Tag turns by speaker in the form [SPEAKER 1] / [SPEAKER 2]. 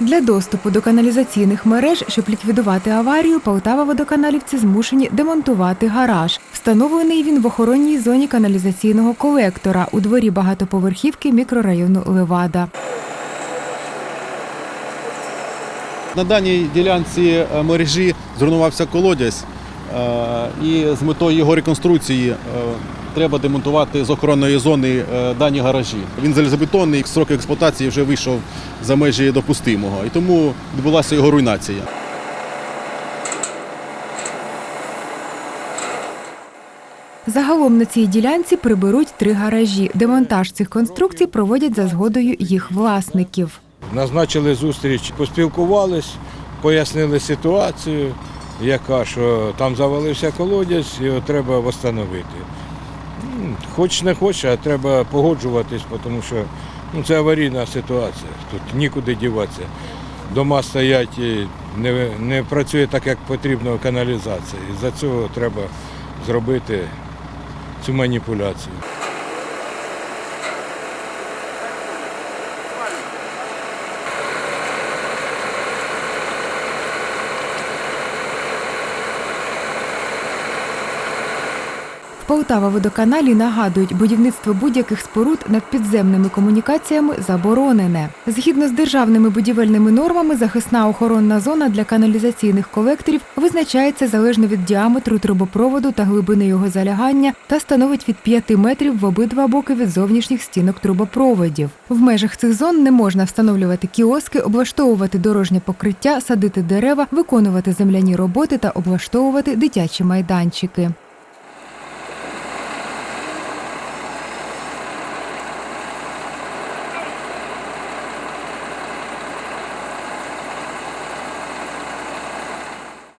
[SPEAKER 1] Для доступу до каналізаційних мереж, щоб ліквідувати аварію, Полтава водоканалівці змушені демонтувати гараж. Встановлений він в охоронній зоні каналізаційного колектора у дворі багатоповерхівки мікрорайону Левада.
[SPEAKER 2] На даній ділянці е, мережі зруйнувався колодязь, е, і з метою його реконструкції е, треба демонтувати з охоронної зони е, дані гаражі. Він залізобетонний, срок експлуатації вже вийшов за межі допустимого, і тому відбулася його руйнація.
[SPEAKER 1] Загалом на цій ділянці приберуть три гаражі. Демонтаж цих конструкцій проводять за згодою їх власників.
[SPEAKER 3] Назначили зустріч, поспілкувались, пояснили ситуацію, яка що там завалився колодязь, його треба встановити. Хоч не хоч, а треба погоджуватись, тому що ну, це аварійна ситуація. Тут нікуди діватися. Дома стоять, і не, не працює так, як потрібно каналізація. І за цього треба зробити цю маніпуляцію.
[SPEAKER 1] Полтава водоканалі нагадують, будівництво будь-яких споруд над підземними комунікаціями заборонене. Згідно з державними будівельними нормами, захисна охоронна зона для каналізаційних колекторів визначається залежно від діаметру трубопроводу та глибини його залягання та становить від 5 метрів в обидва боки від зовнішніх стінок трубопроводів. В межах цих зон не можна встановлювати кіоски, облаштовувати дорожнє покриття, садити дерева, виконувати земляні роботи та облаштовувати дитячі майданчики.